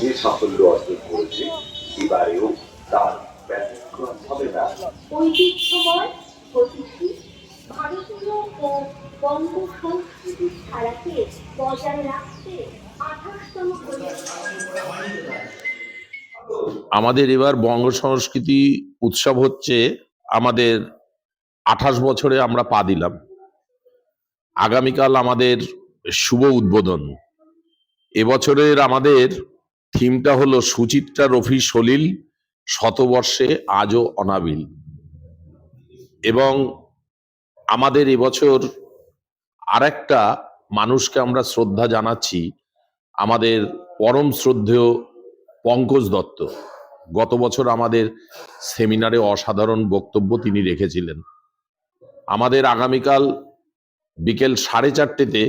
যে সাফল্য অর্জন করেছে এবারেও তার ব্যতিক্রম হবে না। ঐতিহ্যময় ভারতীয় ও বঙ্গ সংস্কৃতির ধারাকে বজায় রাখতে আঠাশতম আমাদের এবার বঙ্গ সংস্কৃতি উৎসব হচ্ছে আমাদের আঠাশ বছরে আমরা পা দিলাম। আগামীকাল আমাদের শুভ উদ্বোধন। এবছরের আমাদের থিমটা হলো সুচিত্রা রফি সলিল শতবর্ষে আজও অনাবিল। এবং আমাদের এবছর আরেকটা মানুষকে আমরা শ্রদ্ধা জানাচ্ছি, আমাদের পরম শ্রদ্ধেয় পঙ্কজ দত্ত। গত বছর আমাদের সেমিনারে অসাধারণ বক্তব্য তিনি রেখেছিলেন। আমাদের আগামীকাল বিকেল সাড়ে চারটেতে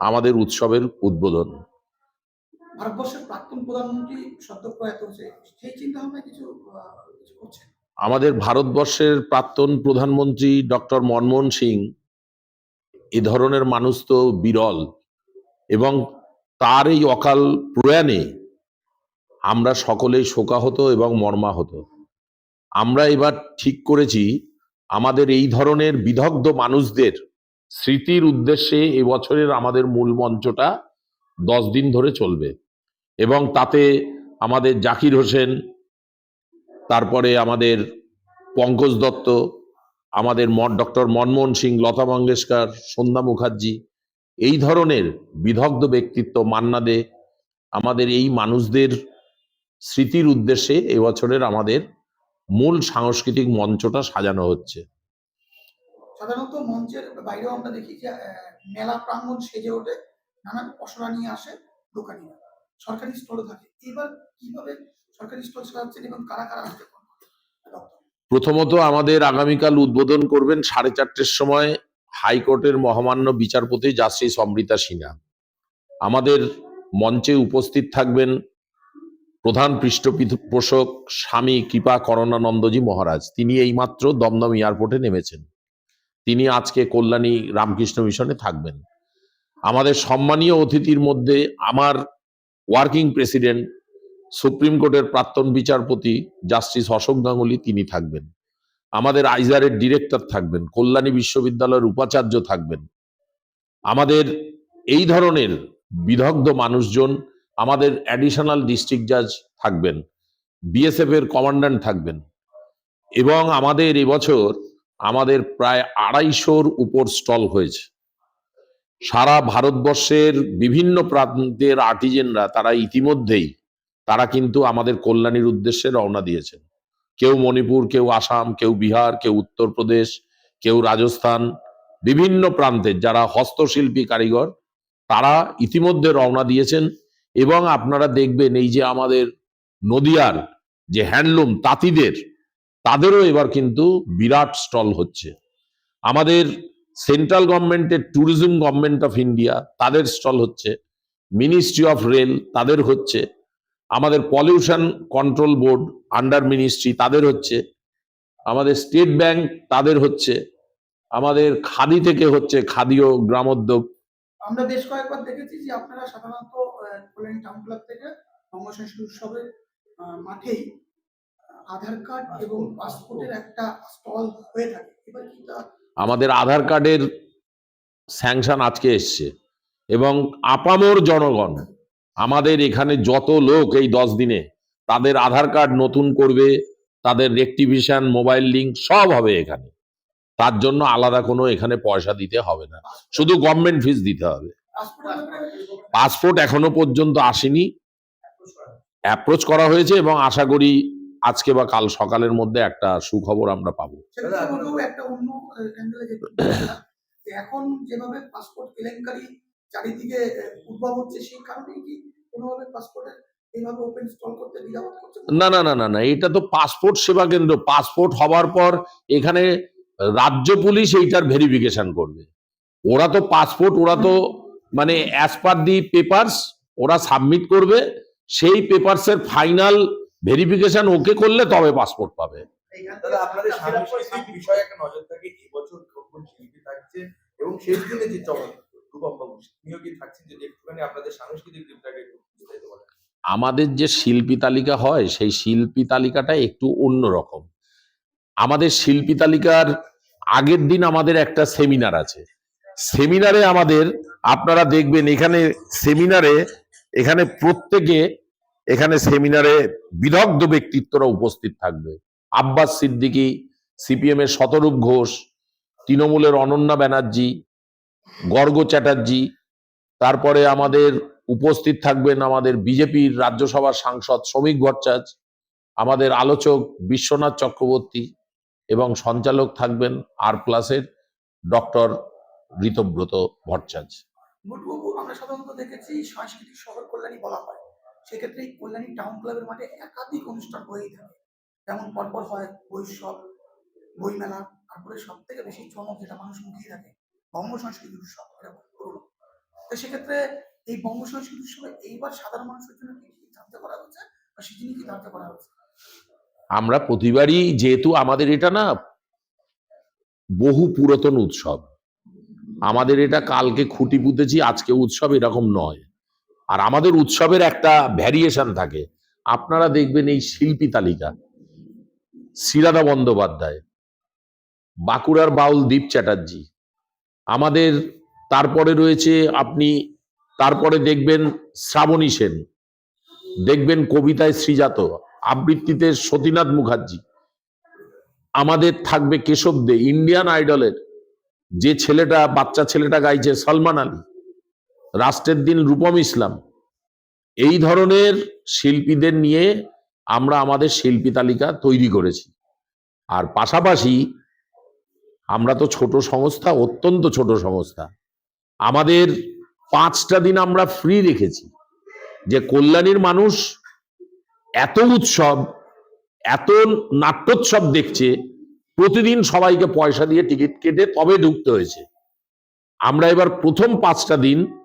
আমাদের উৎসবের উদ্বোধন। ভারতবর্ষের প্রাক্তন প্রধানমন্ত্রী হয়েছে সেই চিন্তা ভাবনা কিছু কিছু করছেন? আমাদের ভারতবর্ষের প্রাক্তন প্রধানমন্ত্রী ডক্টর মনমোহন সিং এ ধরনের মানুষ তো বিরল এবং তার এই অকাল প্রয়াণে আমরা সকলেই শোকাহত এবং মর্মাহত। আমরা এবার ঠিক করেছি আমাদের এই ধরনের বিদগ্ধ মানুষদের স্মৃতির উদ্দেশ্যে এবছরের আমাদের মূল মঞ্চটা দশ দিন ধরে চলবে। এবং তাতে আমাদের জাকির হোসেন, তারপরে আমাদের পঙ্কজ দত্ত, আমাদের ডক্টর মনমোহন সিং, লতা মঙ্গেশকর, সন্ধ্যা মুখার্জি, এই ধরনের বিদগ্ধ ব্যক্তিত্ব মান্না দে আমাদের এই মানুষদের স্মৃতির উদ্দেশ্যে এবছরের আমাদের মূল সাংস্কৃতিক মঞ্চটা সাজানো হচ্ছে। সাধারণত মঞ্চের বাইরেও আমরা দেখি যে মেলা প্রাঙ্গণ সেজে ওঠে, নানান পসরা নিয়ে আসে দোকানিরা। সরকারি স্টলও থাকে। এবার কীভাবে সরকারি স্টল সাজাচ্ছেন এবং কারা কারা দপ্তরে? প্রথমত আমাদের আগামীকাল উদ্বোধন করবেন সাড়ে চারটের সময় হাইকোর্টের মহামান্য বিচারপতি জাস্টিস অমৃতা সিনহা। আমাদের মঞ্চে উপস্থিত থাকবেন প্রধান পৃষ্ঠপোষক স্বামী কৃপা করণানন্দজি মহারাজ। তিনি এইমাত্র দমদম এয়ারপোর্টে নেমেছেন। তিনি আজকে কল্যাণী রামকৃষ্ণ মিশনে থাকবেন। আমাদের সম্মানীয় অতিথির মধ্যে আমার ওয়ার্কিং প্রেসিডেন্ট, সুপ্রিম কোর্টের প্রাক্তন বিচারপতি, জাস্টিস অশোক গাঙ্গুলি, তিনি থাকবেন। আমাদের আইজারের ডিরেক্টর থাকবেন, কল্যাণী বিশ্ববিদ্যালয়ের উপাচার্য থাকবেন। আমাদের এই ধরনের বিদগ্ধ মানুষজন, আমাদের অ্যাডিশনাল ডিস্ট্রিক্ট জাজ থাকবেন, বিএসএফ এর কমান্ড্যান্ট থাকবেন। এবং আমাদের এবছর আমাদের প্রায় আড়াইশোর উপর স্টল হয়েছে। সারা ভারতবর্ষের বিভিন্ন প্রান্তের আর্টিজেনরা তারা ইতিমধ্যেই তারা কিন্তু আমাদের কল্যাণীর উদ্দেশ্যে রওনা দিয়েছেন। কেউ মণিপুর, কেউ আসাম, কেউ বিহার, কেউ উত্তরপ্রদেশ, কেউ রাজস্থান, বিভিন্ন প্রান্তের যারা হস্তশিল্পী কারিগর, তারা ইতিমধ্যে রওনা দিয়েছেন এবং আপনারা দেখবেন এই যে আমাদের নদিয়ার যে হ্যান্ডলুম তাঁতিদের, তাদেরও এবার কিন্তু বিরাট স্টল হচ্ছে। আমাদের সেন্ট্রাল গভর্নমেন্টের ট্যুরিজম গভর্নমেন্ট অফ ইন্ডিয়া তাদের স্টল হচ্ছে। মিনিস্ট্রি অফ রেল তাদের হচ্ছে। আমাদের pollution control board under ministry তাদের হচ্ছে। আমাদের স্টেট ব্যাংক তাদের হচ্ছে। আমাদের খাদি থেকে হচ্ছে খাদি ও গ্রামোদ্যোগ। আমরা বেশ কয়েকবার দেখেছি যে আপনারা সাধারণত কল্যাণী টাউন ক্লাব থেকে বঙ্গ সংস্কৃতি উৎসবের মাঠেই আধার কার্ড এবং পাসপোর্টের একটা স্টল হয়ে থাকে। এবার কি তা আমাদের আধার কার্ডের স্যাংশন আজকে এসছে এবং আপামর জনগণ, আমাদের এখানে যত লোক এই দশ দিনে, তাদের আধার কার্ড নতুন করবে, তাদের রেক্টিভিশন, মোবাইল লিঙ্ক সব হবে এখানে। তার জন্য আলাদা কোনো এখানে পয়সা দিতে হবে না। শুধু গভর্নমেন্ট ফিস দিতে হবে। পাসপোর্ট এখনও পর্যন্ত আসেনি। অ্যাপ্রোচ করা হয়েছে এবং আশা করি আজকে বা কাল সকালের মধ্যে একটা সুখবর আমরা পাবো। এখন যেভাবে পাসপোর্ট কেলেঙ্কারি চারিদিকে উদ্ভব হচ্ছে সেই কারণেই কি কোনোভাবে পাসপোর্টের না না না না না এটা তো পাসপোর্ট সেবা কেন্দ্র। পাসপোর্ট হওয়ার পর এখানে রাজ্য পুলিশ এইটার ভেরিফিকেশন করবে। ওরা তো পাসপোর্ট ওরা তো মানে অ্যাজ পার দি পেপারস ওরা সাবমিট করবে। সেই পেপারস এর ফাইনাল ভেরিফিকেশন ওকে করলে তবে পাসপোর্ট পাবে। এবং শেষ দিনে যে আপনাদের সাংস্কৃতিক আমাদের যে শিল্পী তালিকা হয় সেই শিল্পী তালিকাটা একটু অন্যরকম আমাদের শিল্পী তালিকার আগের দিন আমাদের একটা সেমিনার আছে। সেমিনারে আমাদের আপনারা দেখবেন এখানে সেমিনারে এখানে প্রত্যেকে এখানে সেমিনারে বিদগ্ধ ব্যক্তিত্বরা উপস্থিত থাকবে। আব্বাস সিদ্দিকী সিপিএম এর শতরূপ ঘোষ, তৃণমূলের অনন্যা ব্যানার্জি, গর্গ চ্যাটার্জি, তারপরে আমাদের উপস্থিত থাকবেন আমাদের বিজেপির রাজ্যসভার সাংসদ শ্রমিক ভট্টাচার্য, আমাদের আলোচক বিশ্বনাথ চক্রবর্তী এবং সঞ্চালক থাকবেন আর প্লাসের ডক্টর ঋতব্রত ভট্টাচার্য। আমরা সাধারণত দেখেছি, সাংস্কৃতিক শহর কল্যাণী বলা হয়। সেক্ষেত্রে এই কল্যাণী টাউন ক্লাবের মাঠে একাধিক অনুষ্ঠান হয়েই থাকে। যেমন পরপর হয় বৈশব বইমেলা, তারপরে সব থেকে বেশি চমক যেটা মানুষ মুখিয়ে থাকে বঙ্গ সংস্কৃতি উৎসব করুন তো সেক্ষেত্রে এই বঙ্গ সংস্কৃতি উৎসবে এইবার সাধারণ মানুষের জন্য কি ধার্য করা হচ্ছে বা সেদিনই কি ধার্য করা হচ্ছে? আমরা প্রতিবারই যেহেতু আমাদের এটা না বহু পুরাতন উৎসব, আমাদের এটা কালকে খুঁটি পুঁতেছি, আজকে উৎসব এরকম নয়। আর আমাদের উৎসবের একটা ভ্যারিয়েশন থাকে। আপনারা দেখবেন এই শিল্পী তালিকা। শ্রীরাধা বন্দ্যোপাধ্যায়, বাঁকুড়ার বাউল দীপ চ্যাটার্জি। আমাদের তারপরে রয়েছে আপনি, তারপরে দেখবেন শ্রাবণী সেন। দেখবেন কবিতায় শ্রীজাত, আবৃত্তিতে সতীনাথ মুখার্জি। আমাদের থাকবে কেশব দে, ইন্ডিয়ান আইডলের যে ছেলেটা, বাচ্চা ছেলেটা গাইছে সলমান আলী। রাষ্ট্রের দিন রূপম ইসলাম। এই ধরনের শিল্পীদের নিয়ে আমরা আমাদের শিল্পী তালিকা তৈরি করেছি। আর পাশাপাশি আমরা তো ছোট সংস্থা, অত্যন্ত ছোট সংস্থা। আমাদের পাঁচটা দিন আমরা ফ্রি রেখেছি। যে কল্যাণীর মানুষ এত উৎসব, এত নাট্যোৎসব দেখছে, প্রতিদিন সবাইকে পয়সা দিয়ে টিকিট কেটে তবে ঢুকতে হয়েছে। আমরা এবার প্রথম পাঁচটা দিন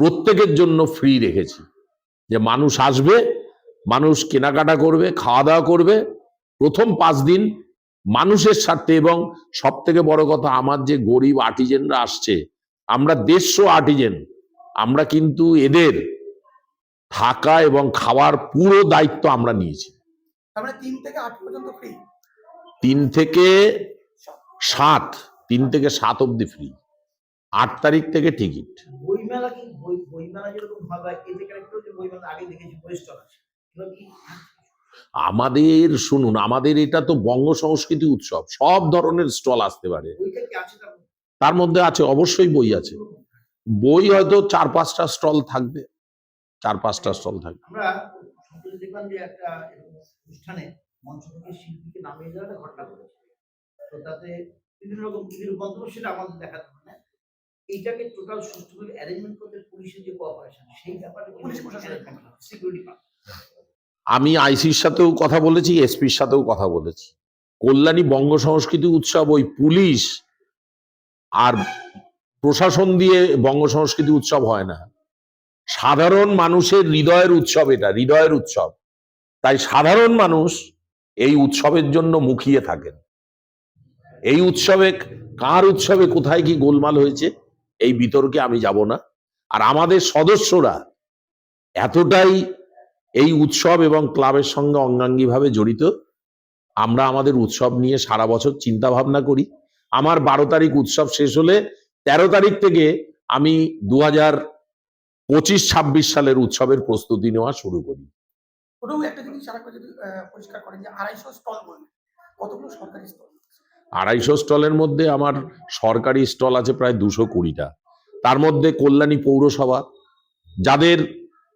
প্রত্যেকের জন্য ফ্রি রেখেছি। যে মানুষ আসবে মানুষ কেনাকাটা করবে খাওয়া দাওয়া করবে। প্রথম পাঁচ দিন মানুষের স্বার্থে এবং সব থেকে বড় কথা আমার যে গরিব আর্টিজেনরা আসছে আমরা দেড়শো আর্টিজেন আমরা কিন্তু এদের থাকা এবং খাওয়ার পুরো দায়িত্ব আমরা নিয়েছি। মানে তিন থেকে আট পর্যন্ত ফ্রি তিন থেকে সাত তিন থেকে সাত অব্দি ফ্রি আট তারিখ থেকে টিকিট বইমেলা কি? বই বইমেলা যেরকম হয় এতে ক্যারেক্টার যে বইমেলা আগে দেখেছি স্টল আছে। কি? আমাদের শুনুন আমাদের এটা তো বঙ্গ সংস্কৃতি উৎসব সব ধরনের স্টল আসতে পারে। তার মধ্যে? আছে অবশ্যই বই আছে। বই হয়তো চার পাঁচটা স্টল থাকবে চার পাঁচটা স্টল থাকবে। আমরা দেখলাম যে একটা অনুষ্ঠানে মঞ্চ থেকে শিল্পীকে নামিয়ে দেওয়ার ঘটনা ঘটেছে। তো তাতে বিভিন্ন রকম সেটা আমাদের দেখাতে না এইটাকে টোটাল সুষ্ঠুভাবে অ্যারেঞ্জমেন্ট করতে পুলিশের যে কোঅপারেশন সেই ব্যাপারে পুলিশ প্রশাসনের সিকিউরিটি আমি আইসির সাথেও কথা বলেছি এসপির সাথেও কথা বলেছি। কল্যাণী বঙ্গ সংস্কৃতি উৎসব ওই পুলিশ আর প্রশাসন দিয়ে বঙ্গ সংস্কৃতি উৎসব হয় না। সাধারণ মানুষের হৃদয়ের উৎসব এটা হৃদয়ের উৎসব। তাই সাধারণ মানুষ এই উৎসবের জন্য মুখিয়ে থাকেন। এই উৎসবে কার উৎসবে কোথায় কি গোলমাল হয়েছে এই বিতর্কে আমি যাব না। আর আমাদের সদস্যরা এতটাই এই উৎসব এবং ক্লাবের সঙ্গে অঙ্গাঙ্গিভাবে জড়িত, আমরা আমাদের উৎসব নিয়ে সারা বছর চিন্তা ভাবনা করি। আমার বারো তারিখ উৎসব শেষ হলে তেরো তারিখ থেকে আমি দু হাজার পঁচিশ ছাব্বিশ সালের উৎসবের প্রস্তুতি নেওয়া শুরু করি। একটা জিনিস পরিষ্কার করেন যে আড়াইশো স্টল কতগুলো সরকারি স্টল? আড়াইশো স্টলের মধ্যে আমার সরকারি স্টল আছে প্রায় দুশো কুড়িটা। তার মধ্যে কল্যাণী পৌরসভা, যাদের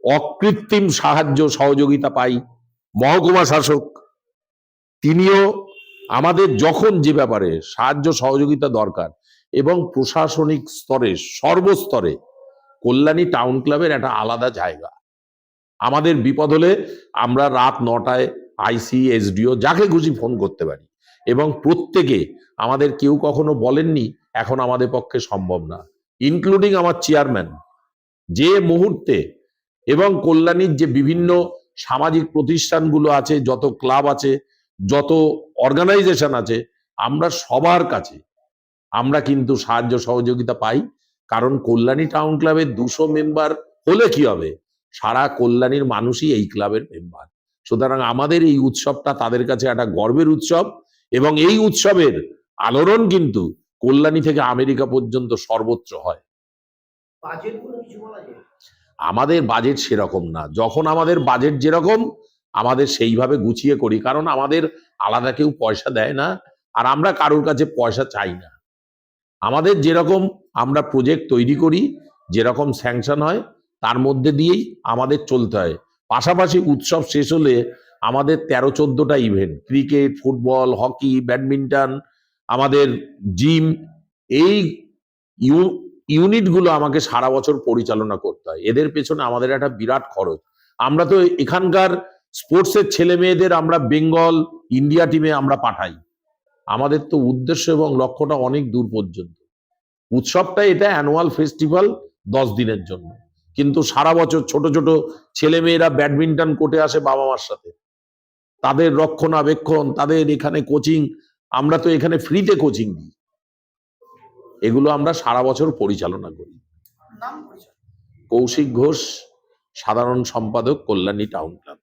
অকৃত্রিম সাহায্য সহযোগিতা পাই, মহকুমা শাসক, তিনিও আমাদের যখন যে ব্যাপারে সাহায্য সহযোগিতা দরকার এবং প্রশাসনিক স্তরে, সর্বস্তরে কল্যাণী টাউন ক্লাবের একটা আলাদা জায়গা। আমাদের বিপদ হলে আমরা রাত নটায় আইসি, এসডিও, যাকে খুশি ফোন করতে পারি। এবং প্রত্যেকে আমাদের কেউ কখনো বলেননি, এখন আমাদের পক্ষে সম্ভব না। ইনক্লুডিং আমার চেয়ারম্যান যে মুহূর্তে এবং কল্যাণীর যে বিভিন্ন সামাজিক প্রতিষ্ঠানগুলো আছে, যত ক্লাব আছে, যত অর্গানাইজেশন আছে, আমরা সবার কাছে আমরা কিন্তু সাহায্য সহযোগিতা পাই। কারণ কল্যাণী টাউন ক্লাবের দুশো মেম্বার হলে কি হবে? সারা কল্যাণীর মানুষই এই ক্লাবের মেম্বার সুতরাং আমাদের এই উৎসবটা তাদের কাছে একটা গর্বের উৎসব। এবং এই উৎসবের আলোড়ন কিন্তু কল্যাণী থেকে আমেরিকা পর্যন্ত সর্বোচ্চ হয়। আমাদের বাজেট সেরকম না। যখন আমাদের বাজেট যেরকম আমাদের সেইভাবে গুছিয়ে করি। কারণ আমাদের আলাদা কেউ পয়সা দেয় না আর আমরা কারোর কাছে পয়সা চাই না। আমাদের যেরকম আমরা প্রজেক্ট তৈরি করি যেরকম স্যাংশন হয় তার মধ্যে দিয়েই আমাদের চলতে হয়। পাশাপাশি উৎসব শেষ হলে আমাদের তেরো, চোদ্দটা event cricket football hockey badminton আমাদের জিম এই ইউ ইউনিটগুলো আমাকে সারা বছর পরিচালনা করতে হয়। এদের পেছনে আমাদের একটা বিরাট খরচ। আমরা তো এখানকার স্পোর্টসের ছেলে মেয়েদের আমরা বেঙ্গল ইন্ডিয়া টিমে আমরা পাঠাই। আমাদের তো উদ্দেশ্য এবং লক্ষ্যটা অনেক দূর পর্যন্ত। উৎসবটা এটা অ্যানুয়াল ফেস্টিভ্যাল দশ দিনের জন্য। কিন্তু সারা বছর ছোট ছোট ছেলে মেয়েরা ব্যাডমিন্টন কোর্টে আসে বাবা মার সাথে। তাদের রক্ষণাবেক্ষণ তাদের এখানে কোচিং আমরা তো এখানে ফ্রিতে কোচিং দিই। এগুলো আমরা সারা বছর পরিচালনা করি। কৌশিক ঘোষ সাধারণ সম্পাদক কল্যাণী টাউন ক্লাব।